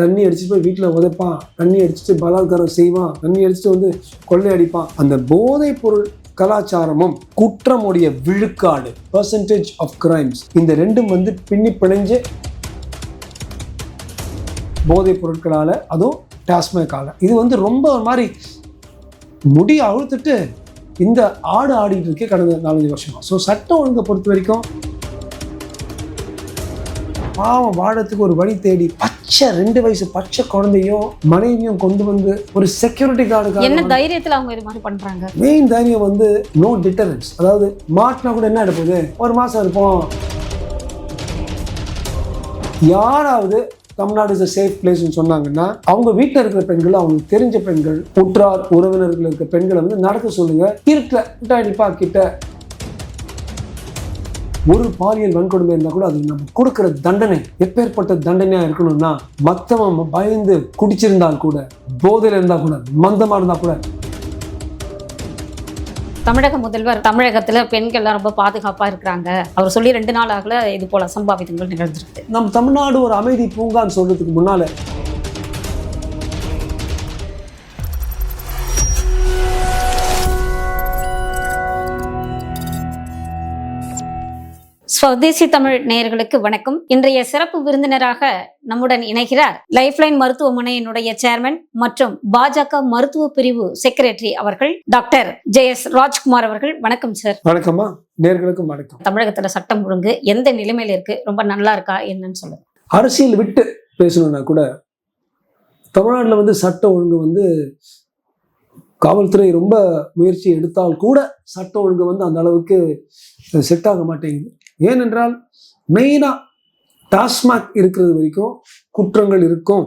தண்ணி அடிச்சுட்டு போய் வீட்டில் உதைப்பான். தண்ணி அடிச்சுட்டு பலாத்காரம் செய்வான். தண்ணி அடிச்சுட்டு வந்து கொள்ளை அடிப்பான் அந்த போதைப் பொருள் கலாச்சாரமும் குற்றமுடைய விழுக்காடு பர்சன்டேஜ் ஆஃப் கிரைம்ஸ் இந்த ரெண்டும் வந்து பின்னி பிணைஞ்சு போதைப் பொருட்களால் அதுவும் டாஸ்மேக்கால இது வந்து ரொம்ப ஒரு மாதிரி முடி அழுத்துட்டு இந்த ஆடு ஆடிட்டு இருக்கே கடந்த நாலஞ்சு வருஷமா. ஸோ சட்டம் ஒழுங்கை பொறுத்த வரைக்கும் பாவம் வாழறதுக்கு ஒரு வழி தேடி பச்சை ரெண்டு வயசு பச்சை குழந்தையும் மனைவியும் கொண்டு வந்து ஒரு செக்யூரிட்டி என்ன கார்டுக்காக தைரியத்துல அவங்க இது மாதிரி பண்றாங்க? மெயின் தைரியம் வந்து நோ டிட்டரன்ஸ் அதாவது மாட்டினா கூட என்ன எடுப்போது? ஒரு மாசம் இருப்போம் யாராவது தமிழ்நாடு இஸ் சேஃப் பிளேஸ்னு சொன்னாங்கன்னா அவங்க வீட்டில் இருக்கிற பெண்கள் அவங்களுக்கு தெரிஞ்ச பெண்கள் உற்றார் உறவினர்கள் இருக்கிற பெண்களை வந்து நடக்க சொல்லுங்க. இருட்டில் கிட்ட ஒரு பாலியல் வன்கொடுமை இருந்தால் கூட அது நம்ம கொடுக்குற தண்டனை எப்பேற்பட்ட தண்டனையா இருக்கணும்னா மத்தவன் பயந்து குடிச்சிருந்தால் கூட போதையில இருந்தா கூட மந்தமா இருந்தா கூட. தமிழக முதல்வர் தமிழகத்துல பெண்கள்லாம் ரொம்ப பாதுகாப்பா இருக்கிறாங்க. அவர் சொல்லி ரெண்டு நாள் ஆகல இது போல அசம்பாவிதங்கள் நிகழ்ந்திருக்கு. நம்ம தமிழ்நாடு ஒரு அமைதி பூங்கான்னு சொல்றதுக்கு முன்னால ஸ்வதேசி தமிழ் நேயர்களுக்கு வணக்கம். இன்றைய சிறப்பு விருந்தினராக நம்முடன் இணைகிறார் லைஃப்லைன் மருத்துவமனையினுடைய சேர்மன் மற்றும் பாஜக மருத்துவ பிரிவு செக்ரட்டரி அவர்கள் டாக்டர் ஜே எஸ் ராஜ்குமார் அவர்கள். வணக்கம் சார் வணக்கம்மா. நேர்களுக்கும் வணக்கம். தமிழகத்துல சட்டம் ஒழுங்கு எந்த நிலைமையில இருக்கு? ரொம்ப நல்லா இருக்கா என்னன்னு சொல்லுங்க. அரசியல் விட்டு பேசணும்னா கூட தமிழ்நாட்டில் வந்து சட்ட ஒழுங்கு வந்து காவல்துறை ரொம்ப முயற்சி எடுத்தால் கூட சட்ட ஒழுங்கு வந்து அந்த அளவுக்கு செட் ஆக மாட்டேங்குது. ஏனென்றால் மெயினாக டாஸ்மாக் இருக்கிறது வரைக்கும் குற்றங்கள் இருக்கும்.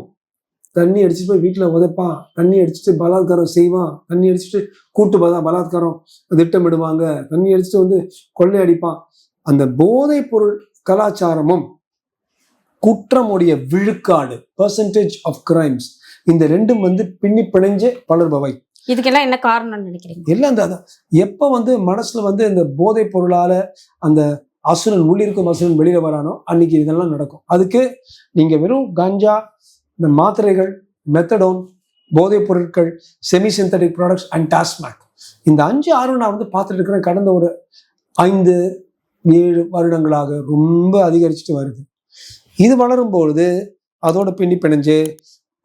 தண்ணி அடிச்சுட்டு போய் வீட்டில் உதைப்பான். தண்ணி அடிச்சுட்டு பலாத்காரம் செய்வான். தண்ணி அடிச்சுட்டு கூட்டு பலா பலாத்காரம் திட்டமிடுவாங்க. தண்ணி அடிச்சுட்டு வந்து கொள்ளை அடிப்பான். அந்த போதைப் பொருள் கலாச்சாரமும் குற்றமுடைய விழுக்காடு பர்சன்டேஜ் ஆஃப் கிரைம்ஸ் இந்த ரெண்டும் வந்து பின்னி பிணைஞ்சு வளர்பவை இதுக்கெல்லாம் என்ன காரணம்னு நினைக்கிறீங்க? எல்லாம் அதான் எப்போ வந்து மனசுல வந்து இந்த போதைப் பொருளால அந்த அசுரன் உள்ளிருக்கும் அசுரன் வெளியில வரானோ அன்னைக்கு இதெல்லாம் நடக்கும். அதுக்கு நீங்க வெறும் கஞ்சா இந்த மாத்திரைகள் மெத்தடோன் போதைப் பொருட்கள் semi synthetic products and TASMAC இந்த அஞ்சு ஆறு நான் வந்து பார்த்துட்டு இருக்கிறேன். கடந்த ஒரு ஐந்து ஏழு வருடங்களாக ரொம்ப அதிகரிச்சுட்டு வருது. இது வளரும் பொழுது அதோட பின்னி பிணைஞ்சு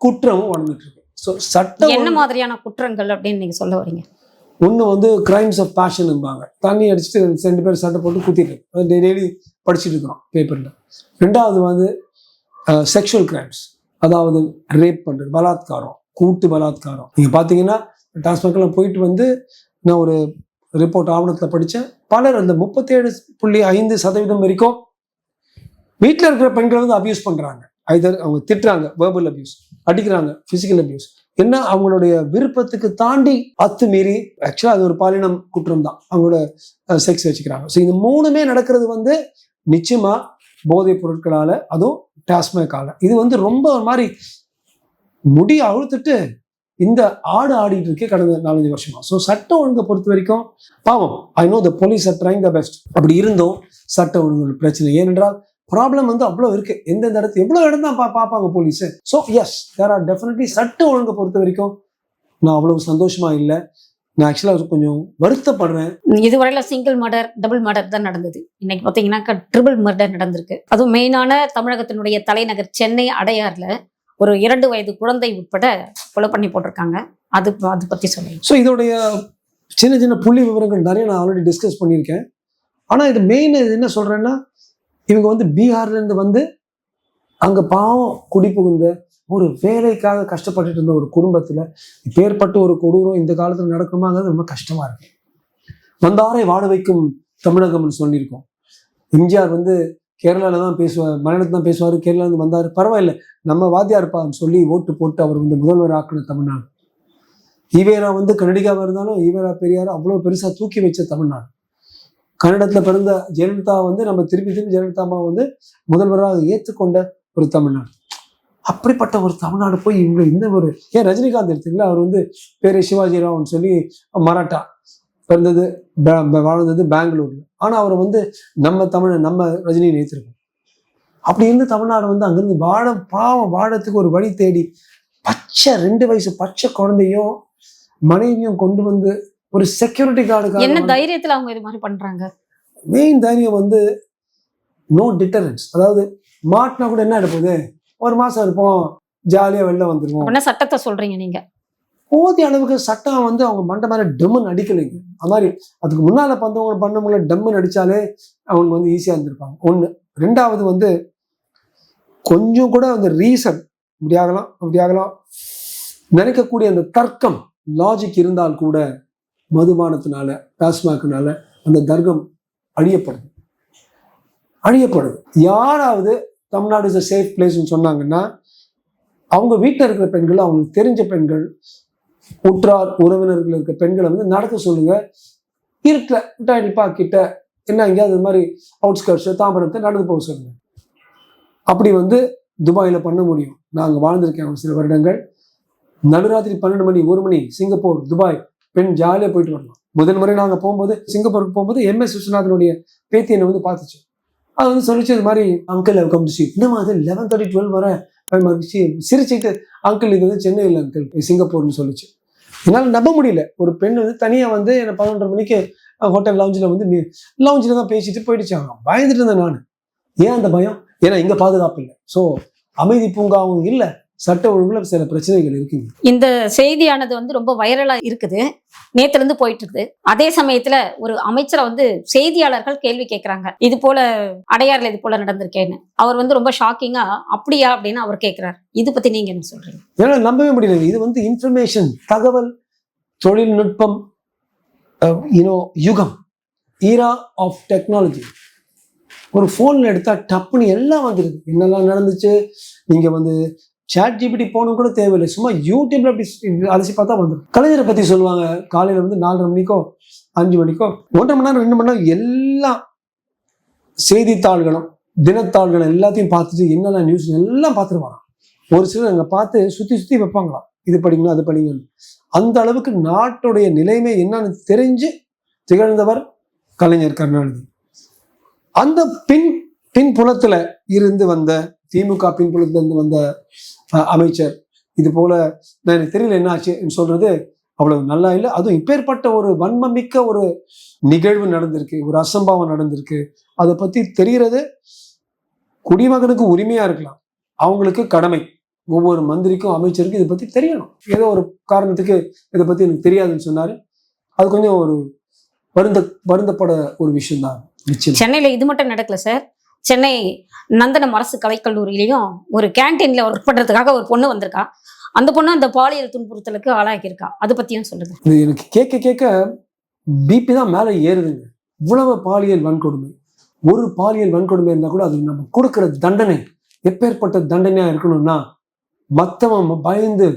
குற்றமும் வளர்ந்துட்டு இருக்கு. ஸோ சட்டம் என்ன மாதிரியான குற்றங்கள் அப்படின்னு நீங்க சொல்ல வரீங்க? ஒன்று வந்து கிரைம்ஸ் ஆஃப் பேஷன்பாங்க தண்ணி அடிச்சுட்டு ரெண்டு பேர் சட்டை போட்டு குத்திட்டு அது டெய்லி படிச்சுட்டு இருக்கிறோம் பேப்பரில் ரெண்டாவது வந்து செக்ஷுவல் கிரைம்ஸ் அதாவது ரேப் பண்ணுறது பலாத்காரம் கூட்டு பலாத்காரம். நீங்கள் பார்த்தீங்கன்னா டாஸ்மாக்லாம் போயிட்டு வந்து நான் ஒரு ரிப்போர்ட் ஆவணத்தில் படித்தேன் பலர் அந்த முப்பத்தேழு புள்ளி ஐந்து சதவீதம் வரைக்கும் வீட்டில் இருக்கிற பெண்களை வந்து அப்யூஸ் பண்ணுறாங்க ஐதர் அவங்க திட்டுறாங்க வேர்பல் அப்யூஸ் அடிக்கிறாங்க ஃபிசிக்கல் அப்யூஸ் என்ன? அவங்களுடைய விருப்பத்துக்கு தாண்டி அத்துமீறி ஆக்சுவலாக அது ஒரு பாலினம் குற்றம் தான் அவங்களோட செக்ஸ் வச்சுக்கிறாங்க. ஸோ இது மூணுமே நடக்கிறது வந்து நிச்சயமா போதைப் பொருட்களால அதுவும் டாஸ்மேக்கால இது வந்து ரொம்ப ஒரு மாதிரி முடி அழுத்துட்டு இந்த ஆடு ஆடிட்டு இருக்கே கடந்த நாலஞ்சு வருஷமா. ஸோ சட்டம் ஒழுங்கை பொறுத்த வரைக்கும் பாவம் I know the police are trying the best அப்படி இருந்தும் சட்ட ஒழுங்கு பிரச்சனை. ஏனென்றால் ப்ராப்ளம் வந்து அவ்வளோ இருக்கு. எந்தெந்த இடத்து எவ்வளோ இடம் தான் பா பார்ப்பாங்க police so yes there are definitely சட்ட ஒழுங்கை பொறுத்த வரைக்கும் நான் அவ்வளவு சந்தோஷமா இல்லை. நான் ஆக்சுவலாக கொஞ்சம் வருத்தப்படுறேன். இதுவரையில சிங்கிள் மர்டர் டபுள் மர்டர் தான் நடந்தது. இன்னைக்கு பார்த்தீங்கன்னா ட்ரிபிள் மர்டர் நடந்திருக்கு. அதுவும் மெயினான தமிழகத்தினுடைய தலைநகர் சென்னை அடையார்ல ஒரு இரண்டு வயது குழந்தை உட்பட கொலை பண்ணி போட்டிருக்காங்க. அது அது பத்தி சொல்லுங்க. ஸோ இதோடைய சின்ன சின்ன புள்ளி விவரங்கள் நிறைய நான் ஆல்ரெடி டிஸ்கஸ் பண்ணியிருக்கேன். ஆனால் இது மெயின் இது என்ன சொல்கிறேன்னா இவங்க வந்து பீகார்லேருந்து வந்து அங்கே பாவம் குடிபுகுந்த ஒரு வேலைக்காக கஷ்டப்பட்டுட்டு இருந்த ஒரு குடும்பத்தில் ஏற்பட்ட ஒரு கொடூரம் இந்த காலத்தில் நடக்குமாங்கிறது ரொம்ப கஷ்டமாக இருக்கு. வந்தாரை வாழ வைக்கும் தமிழகம்னு சொல்லியிருக்கோம். எம்ஜிஆர் வந்து கேரளாவில் தான் பேசுவார் மலையாளத்தில் தான் பேசுவார் கேரளாவிலேருந்து வந்தார். பரவாயில்ல நம்ம வாத்தியா இருப்பான்னு சொல்லி ஓட்டு போட்டு அவர் வந்து முதல்வர் ஆக்கின தமிழ்நாடு. ஈவேரா வந்து கன்னடிகாவாக இருந்தாலும் ஈவேரா பெரியார் அவ்வளோ பெருசாக தூக்கி வச்ச தமிழ்நாடு. கன்னடத்தில் பிறந்த ஜெயலலிதா வந்து நம்ம திருப்பி திரும்பி ஜெயலலிதா அம்மா வந்து முதல்வராக ஏற்றுக்கொண்ட ஒரு தமிழ்நாடு. அப்படிப்பட்ட ஒரு தமிழ்நாடு போய் இவங்க இந்த ஒரு ஏன் ரஜினிகாந்த் எடுத்தீங்களா அவர் வந்து பேரு சிவாஜி ராவ்னு சொல்லி மராட்டா பிறந்தது வாழ்ந்தது பெங்களூர்ல. ஆனால் அவரை வந்து நம்ம தமிழை நம்ம ரஜினியை நேர்த்திருக்கோம் அப்படி இருந்து தமிழ்நாடு வந்து அங்கேருந்து வாழ பாவம் வாழறதுக்கு ஒரு வழி தேடி பச்சை ரெண்டு வயசு பச்சை குழந்தையும் மனைவியும் கொண்டு வந்து ஒரு செக்யூரிட்டி என்ன கார்டுக்காக தைரியத்துல அவங்க இது மாதிரி பண்றாங்க? மெயின் தைரியம் வந்து நோ டிட்டரன்ஸ் அதாவது மாட்டினா கூட என்ன எடுப்போது? ஒரு மாசம் இருப்போம் ஜாலியா வெளில வந்துருவோம். அப்படின்னா சட்டத்தை சொல்றீங்க நீங்க. போதிய அளவுக்கு சட்டம் வந்து அவங்க மண்டை மேல டம்முன்னு அடிக்கலைங்க. அது மாதிரி அதுக்கு முன்னால பந்தவங்க பண்ணவங்கள டம்முன்னு அடிச்சாலே அவங்க வந்து ஈஸியா இருந்திருப்பாங்க. ஒண்ணு. ரெண்டாவது வந்து கொஞ்சம் கூட அந்த ரீசன் இப்படி ஆகலாம் அப்படி ஆகலாம். நினைக்கக்கூடிய அந்த தர்க்கம் லாஜிக் இருந்தால் கூட மதுபானத்தினால டாஸ்மாக்னால அந்த தர்க்கம் அழியப்படுது. அழியப்படுது. யாராவது தமிழ்நாடு இஸ் அ சேஃப் பிளேஸ்ன்னு சொன்னாங்கன்னா அவங்க வீட்டில் இருக்கிற பெண்கள் அவங்களுக்கு தெரிஞ்ச பெண்கள் உற்றார் உறவினர்கள் இருக்க பெண்களை வந்து நடக்க சொல்லுங்க. இருக்கல விட்டாயிப்பா கிட்ட என்ன எங்கேயாவது இது மாதிரி அவுட்ஸ்கர்ட்ஸ் தாம்பரத்தை நடந்து போக சொல்லுங்க. அப்படி வந்து துபாயில் பண்ண முடியும். நாங்கள் வாழ்ந்திருக்கேன் சில வருடங்கள். நடுராத்திரி பன்னெண்டு மணி ஒரு மணி சிங்கப்பூர் துபாய் பெண் ஜாலியாக போயிட்டு வரலாம். முதல் முறை நாங்கள் போகும்போது சிங்கப்பூருக்கு போகும்போது எம்எஸ் விஸ்வநாதனுடைய பேத்தி என்னை வந்து பார்த்துச்சு. அது வந்து சொல்லிச்சு இது மாதிரி அங்கிள் கம் டு சி என்னமா அது லெவன் தேர்ட்டி டுவெல் வர? மகிழ்ச்சி சிரிச்சுட்டு அங்கிள் இது வந்து சென்னையில் அங்கிள் சிங்கப்பூர்னு சொல்லிச்சு. என்னால் நம்ப முடியல. ஒரு பெண் வந்து தனியாக வந்து என்னை பதினொன்றரை மணிக்கு ஹோட்டல் லவுஞ்சில் வந்து லவுஞ்சில் தான் பேசிட்டு போயிடுச்சாங்க பயந்துட்டு இருந்தேன் நான். ஏன் அந்த பயம்? ஏன்னா இங்கே பாதுகாப்பு இல்லை. ஸோ அமைதி பூங்காவும் இல்லை. சட்ட ஒழுங்குல சில பிரச்சனைகள் இருக்குங்க. இந்த செய்தியானது வந்து ரொம்ப வைரலா இருக்குது. நேத்துல இருந்து போயிட்டு இருக்குது அதே சமயத்துல ஒரு அமைச்சரை வந்து செய்தியாளர்கள் கேள்வி கேட்கறாங்க இது போல அடையாறுல இது போல நடந்திருக்கேன்னு. அவர் வந்து ரொம்ப ஷாக்கிங்கா அப்படியா? அப்படின்னு அவர் கேட்கிறார் இது பத்தி நீங்க என்ன சொல்றீங்க? ஏன்னா நம்பவே முடியல இது வந்து இன்ஃபர்மேஷன் தகவல் தொழில்நுட்பம் யூனோ யுகம். ஈரா ஆஃப் டெக்னாலஜி ஒரு ஃபோனில் எடுத்தால் டப்புன்னு எல்லாம் வந்துடுது என்னெல்லாம் நடந்துச்சு? நீங்கள் வந்து சாட் ஜிபிடி போகணும் கூட தேவையில்லை. சும்மா யூடியூப்ல அப்படி அலசி பார்த்தா வந்துடும் கலைஞரை பற்றி சொல்லுவாங்க. காலையில் வந்து நாலரை மணிக்கோ அஞ்சு மணிக்கோ ஒன்றரை மணி நேரம் ரெண்டு மணி நேரம் எல்லாம் செய்தித்தாள்களும் தினத்தாள்களும் எல்லாத்தையும் பார்த்துட்டு என்னென்ன நியூஸ் எல்லாம் பார்த்துட்டு ஒரு சிலர் அங்கே பார்த்து சுற்றி சுற்றி வைப்பாங்களாம். இது படிக்கணும் அது படிக்கணும் அந்த அளவுக்கு நாட்டுடைய நிலைமை என்னன்னு தெரிஞ்சு திகழ்ந்தவர் கலைஞர் கருணாநிதி. அந்த பின் பின்புலத்தில் இருந்து வந்த திமுக பின்புலத்திலிருந்து வந்த அஹ், அமைச்சர். இது போல நான் எனக்கு தெரியல என்ன ஆச்சுன்னு சொல்றது அவ்வளவு நல்லா இல்லை. அதுவும் இப்பேற்பட்ட ஒரு வன்மமிக்க ஒரு நிகழ்வு நடந்திருக்கு ஒரு அசம்பாவம் நடந்திருக்கு. அதை பத்தி தெரிகிறது குடிமகனுக்கு உரிமையா இருக்கலாம். அவங்களுக்கு கடமை. ஒவ்வொரு மந்திரிக்கும் அமைச்சருக்கும் இதை பத்தி தெரியணும். ஏதோ ஒரு காரணத்துக்கு இதை பத்தி எனக்கு தெரியாதுன்னு சொன்னாரு. அது கொஞ்சம் ஒரு வருந்த வருந்தப்பட ஒரு விஷயம் தான் சென்னையில இது மட்டும் நடக்கல சார். சென்னை நந்தனம் அரசு கலைக்கல்லூரியிலையும் ஒரு கேன்டீன்ல ஒர்க் பண்றதுக்காக ஒரு பொண்ணு வந்திருக்கா. அந்த பொண்ணு அந்த பாலியல் துன்புறுத்தலுக்கு ஆளாகியிருக்கா. அது பத்தியும் சொல்லுங்க. இது எனக்கு கேட்க கேட்க பிபி தான் மேலே ஏறுதுங்க. இவ்வளவு பாலியல் வன்கொடுமை. ஒரு பாலியல் வன்கொடுமை இருந்தால் கூட அது நம்ம கொடுக்குற தண்டனை எப்பேற்பட்ட தண்டனையா இருக்கணும்னா மத்தவன் பயந்து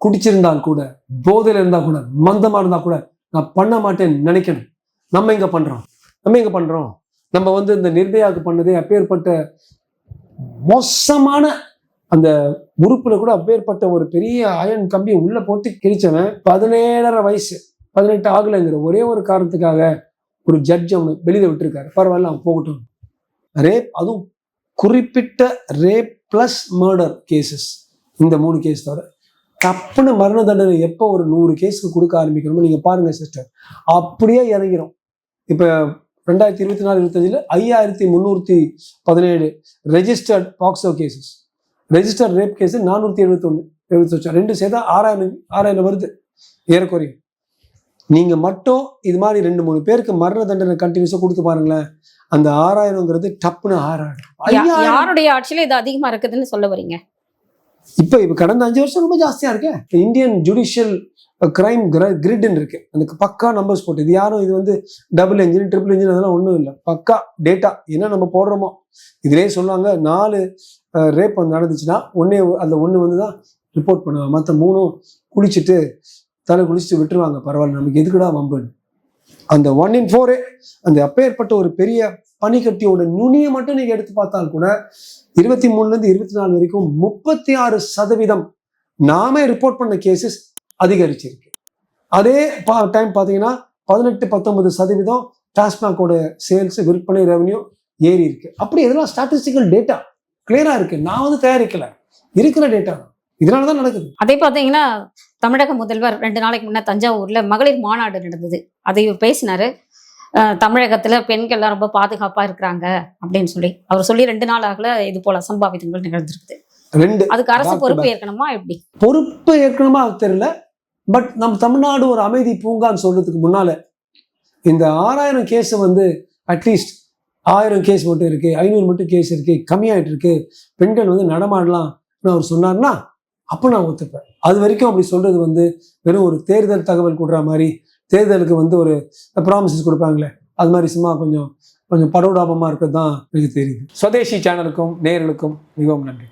குடிச்சிருந்தால் கூட போதையில் இருந்தா கூட மந்தமா இருந்தா கூட நான் பண்ண மாட்டேன்னு நினைக்கணும். நம்ம இங்கே பண்றோம்? நம்ம இங்கே பண்றோம்? நம்ம வந்து இந்த நிர்பயாவுக்கு பண்ணதே அப்பேற்பட்ட மோசமான அந்த உறுப்புல கூட அப்பேற்பட்ட ஒரு பெரிய அயன் கம்பியை உள்ள போட்டு கிழிச்சவன் பதினேழரை வயசு பதினெட்டு ஆகலைங்கிற ஒரே ஒரு காரணத்துக்காக ஒரு ஜட்ஜ் அவனு வெளியில விட்டுருக்காரு. பரவாயில்ல அவன் போகட்டும். ரேப் அதுவும் குறிப்பிட்ட ரேப் பிளஸ் மர்டர் கேசஸ் இந்த மூணு கேஸ் தவிர. தப்புன்னு மரண தண்டனை எப்போ ஒரு நூறு கேஸுக்கு கொடுக்க ஆரம்பிக்கணுமோ நீங்க பாருங்க சிஸ்டர் அப்படியே இறங்கிடும் இப்போ ரெண்டாயிரத்தி இருபத்தி நாலு இருபத்தஞ்சில் ஐயாயிரத்தி முந்நூற்றி பதினேழு registered POCSO cases register rape case நானூற்றி எழுபத்தொன்று எழுபத்தொச்சு ரெண்டு சேர்த்தா ஆறாயிரம் ஆறாயிரம் வருது. ஏறக்குறைய. நீங்க மட்டும் இது மாதிரி ரெண்டு மூணு பேருக்கு மரண தண்டனை கண்டினியூஸாக கொடுத்து பாருங்களேன். அந்த ஆறாயிரங்கிறது டப்புன்னு ஆறாயிரம். யாருடைய ஆட்சியில இது அதிகமா இருக்குதுன்னு சொல்ல வரீங்க? இப்போ இப்போ கடந்த அஞ்சு வருஷம் ரொம்ப ஜாஸ்தியா இருக்கு. இந்தியன் ஜுடிஷியல் கிரைம் கிரிட்னு இருக்கு. அந்த பக்கா நம்பர்ஸ் போட்டு இது யாரும் இது வந்து டபுள் இன்ஜின் ட்ரிபிள் இன்ஜின் அதெல்லாம் ஒன்றும் இல்லை. பக்கா டேட்டா என்ன நம்ம போடுறோமோ. இதுலயே சொல்லுவாங்க நாலு ரேப் வந்து நடந்துச்சுன்னா ஒன்னே அந்த ஒன்று வந்து தான் ரிப்போர்ட் பண்ணுவாங்க. மற்ற மூணும் குளிச்சுட்டு தலை குளிச்சுட்டு விட்டுருவாங்க. பரவாயில்ல நமக்கு எதுக்குடா வம்புன்னு. அந்த ஒன் இன் ஃபோரே அந்த அப்பேற்பட்ட ஒரு பெரிய பனிக்கட்டியோட நுனியை மட்டும் நீங்க எடுத்து பார்த்தால் கூட இருபத்தி மூணுலேருந்து இருபத்தி நாலு வரைக்கும் முப்பத்தி ஆறு சதவீதம் நாமே ரிப்போர்ட் பண்ண கேசஸ் அதிகரிச்சிருக்கு. அதே பா டைம் பார்த்தீங்கன்னா பதினெட்டு பத்தொன்பது சதவீதம் டாஸ்மாகோட சேல்ஸ் விற்பனை ரெவன்யூ ஏறி இருக்கு அப்படி இதெல்லாம் ஸ்டாட்டிஸ்டிக்கல் டேட்டா கிளியரா இருக்கு? நான் வந்து தயாரிக்கல. இருக்கிற டேட்டா இதனால தான் நடக்குது. அதே பார்த்தீங்கன்னா தமிழக முதல்வர் ரெண்டு நாளைக்கு முன்னே தஞ்சாவூர்ல மகளிர் மாநாடு நடந்தது. அதை பேசினாரு. தமிழகத்துல பெண்கள்லாம் ரொம்ப பாதுகாப்பா இருக்கிறாங்க அப்படின்னு சொல்லி. அவர் சொல்லி ரெண்டு நாள் ஆகல இது போல அசம்பாவிதங்கள் நிகழ்ந்திருக்குது. ரெண்டு. அதுக்கு அரசு பொறுப்பு. ஏற்கனமா எப்படி? பொறுப்பு ஏற்கனவே தெரியல. பட் நம்ம தமிழ்நாடு ஒரு அமைதி பூங்கான்னு சொல்றதுக்கு முன்னால இந்த ஆறாயிரம் கேஸ் வந்து அட்லீஸ்ட் ஆயிரம் கேஸ் மட்டும் இருக்கு ஐநூறு மட்டும் கேஸ் இருக்கு கம்மியாயிட்டு இருக்கு பெண்கள் வந்து நடமாடலாம் அவர் சொன்னார்னா அப்போ நான் ஒத்துப்பேன். அது வரைக்கும் அப்படி சொல்றது வந்து வெறும் ஒரு தேர்தல் தகவல் கொடுற மாதிரி தேர்தலுக்கு வந்து ஒரு ப்ராமிசஸ் கொடுப்பாங்களே அது மாதிரி சும்மா கொஞ்சம் கொஞ்சம் படோடாபமாக இருக்கிறது தான் எனக்கு தெரியுது. சுதேசி சேனலுக்கும் நேர்களுக்கும் மிகவும் நன்றி.